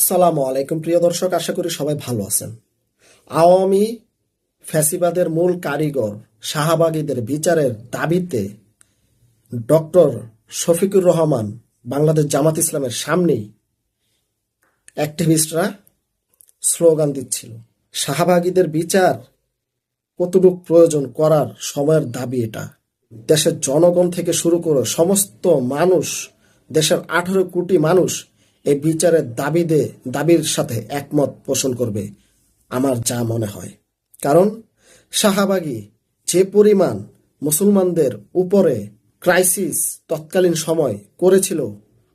আসসালামু আলাইকুম, প্রিয় দর্শক, আশা করি সবাই ভালো আছেন। আওয়ামী ফ্যাসিবাদের মূল কারিগর শাহবাগীদের বিচারের দাবিতে ডক্টর শফিকুর রহমান বাংলাদেশ জামাত ইসলামের সামনেই অ্যাক্টিভিস্টরা স্লোগান দিচ্ছিল। শাহবাগীদের বিচার কতটুক প্রয়োজন করার সময়ের দাবি এটা। দেশের জনগণ থেকে শুরু করে সমস্ত মানুষ, দেশের আঠেরো কোটি মানুষ এই বিচারের দাবি দে দাবির সাথে একমত পোষণ করবে, আমার যা মনে হয়। কারণ, শাহবাগী যে পরিমাণ মুসলমানদের উপরে ক্রাইসিস তৎকালীন সময় করেছিল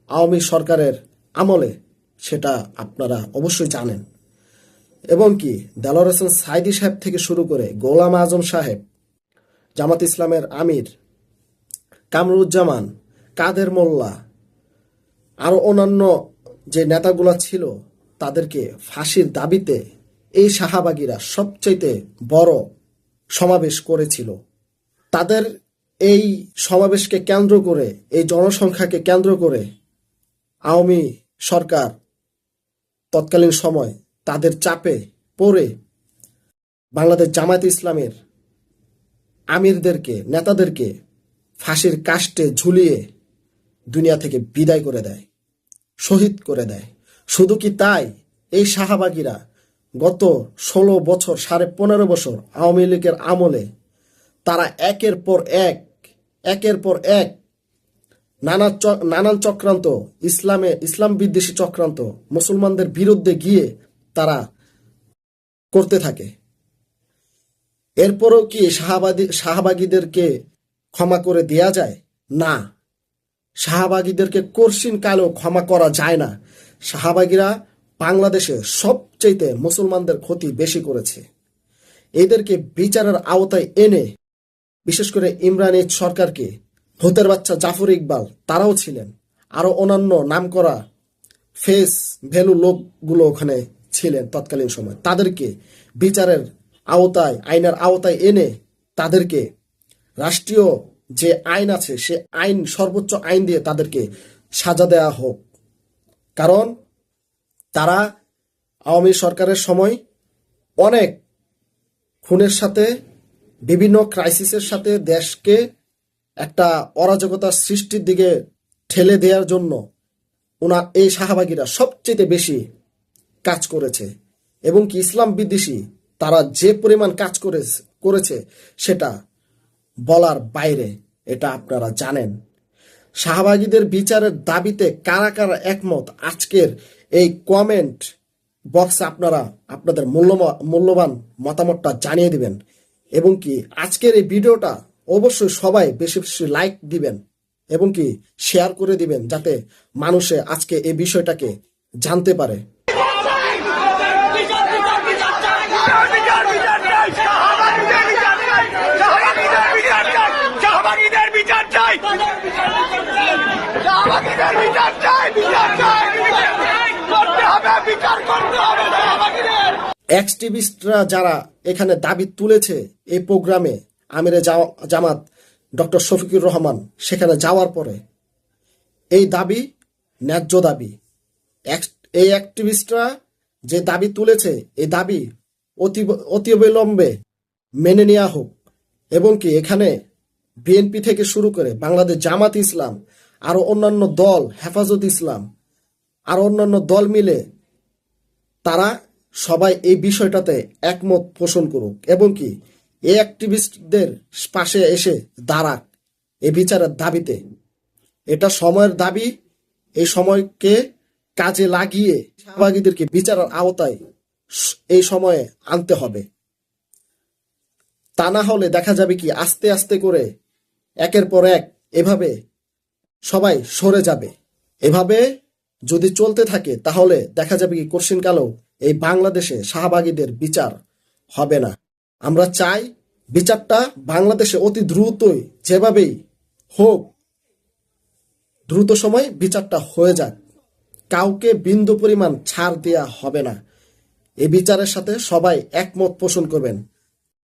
আওয়ামী সরকারের আমলে, সেটা আপনারা অবশ্যই জানেন। এবং কি, দেলোয়ার হোসেন সাইদি সাহেব থেকে শুরু করে গোলাম আজম সাহেব, জামাত ইসলামের আমির, কামরুজ্জামান, কাদের মোল্লা, আরও অন্যান্য যে নেতাগুলো ছিল, তাদেরকে ফাঁসির দাবিতে এই শাহাবাগীরা সবচাইতে বড় সমাবেশ করেছিল। তাদের এই সমাবেশকে কেন্দ্র করে, এই জনসংখ্যাকে কেন্দ্র করে আওয়ামী সরকার তৎকালীন সময় তাদের চাপে পড়ে বাংলাদেশ জামায়াত ইসলামের আমিরদেরকে, নেতাদেরকে ফাঁসির কাষ্টে ঝুলিয়ে দুনিয়া থেকে বিদায় করে দেয়। শহীদ করে দেয়। শুধু কি তাই? এই শাহবাগীরা গত ষোলো বছর, সাড়ে পনেরো বছর আওয়ামী লীগের আমলে তারা একের পর এক, একের পর এক নানা নানান চক্রান্ত, ইসলামে, ইসলাম বিদ্বেষী চক্রান্ত মুসলমানদের বিরুদ্ধে গিয়ে তারা করতে থাকে। এরপরও কি শাহবাদী, শাহবাগীদেরকে ক্ষমা করে দেয়া যায়? না। শাহবাগীদেরকে কর্ষিন কালেও ক্ষমা করা যায় না। শাহবাগীরা বাংলাদেশে সবচেয়ে মুসলমানদের ক্ষতি বেশি করেছে। এদেরকে বিচারের আওতায় এনে, বিশেষ করে ইমরান এইচ সরকারকে, ভূতের বাচ্চা জাফর ইকবাল, তারাও ছিলেন। আরও অন্যান্য নামকরা ফেস ভ্যালু লোকগুলো ওখানে ছিলেন তৎকালীন সময়। তাদেরকে বিচারের আওতায়, আইনের আওতায় এনে তাদেরকে রাষ্ট্রীয় যে আইন আছে, সে আইন, সর্বোচ্চ আইন দিয়ে তাদেরকে সাজা দেওয়া হোক। কারণ তারা আওয়ামী সরকারের সময় অনেক খুনের সাথে, বিভিন্ন ক্রাইসিসের সাথে দেশকে একটা অরাজকতার সৃষ্টির দিকে ঠেলে দেওয়ার জন্য ওনার এই শাহবাগীরা সবচেয়ে বেশি কাজ করেছে। এবং কি, ইসলাম বিদ্বেষী, তারা যে পরিমাণ কাজ করে করেছে সেটা বলার বাইরে, এটা আপনারা জানেন। শাহবাগীদের বিচারের দাবিতে কারা কারা একমত, আজকের এই কমেন্ট বক্সে আপনারা আপনাদের মূল্যবান মতামতটা জানিয়ে দিবেন। এবং কি আজকের এই ভিডিওটা অবশ্যই সবাই বেশি বেশি লাইক দিবেন এবং কি শেয়ার করে দিবেন, যাতে মানুষে আজকে এই বিষয়টাকে জানতে পারে শাহবাগীদের বিচার চাই শাহবাগীদের বিচার চাই বিচার চাই করতে হবে বিচার করতে হবে শাহবাগীদের অ্যাক্টিভিস্টরা যারা এখানে দাবি তুলেছে এই প্রোগ্রামে, আমিরে জামা- জামাত ডক্টর শফিকুর রহমান, সেখানে যাওয়ার পরে এই দাবি ন্যায্য দাবি। এই অ্যাক্টিভিস্টরা যে দাবি তুলেছে, এই দাবি অতি অতি অবিলম্বে মেনে নেওয়া হোক এবং কি এখানে বিএনপি থেকে শুরু করে বাংলাদেশ জামাত ইসলাম, আরও অন্যান্য দল, হেফাজত ইসলাম, আর অন্যান্য দল মিলে তারা সবাই এই বিষয়টাতে একমত পোষণ করুক এবং কি, এই অ্যাক্টিভিস্টদের পাশে এসে দাঁড়াক এই বিচারের দাবিতে। এটা সময়ের দাবি, এই সময়কে কাজে লাগিয়ে সহভাগীদেরকে বিচারের আওতায় এই সময়ে আনতে হবে। তা না হলে দেখা যাবে কি, আস্তে আস্তে করে একের পর এক এভাবে সবাই সরে যাবে। এভাবে যদি চলতে থাকে, তাহলে দেখা যাবে কি কোশ্চিন কালেও এই বাংলাদেশে শাহবাগীদের বিচার হবে না। আমরা চাই বিচারটা বাংলাদেশে অতি দ্রুতই যেভাবেই হোক, দ্রুত সময় বিচারটা হয়ে যাক। কাউকে বিন্দু পরিমাণ ছাড় দেয়া হবে না। এই বিচারের সাথে সবাই একমত পোষণ করবেন।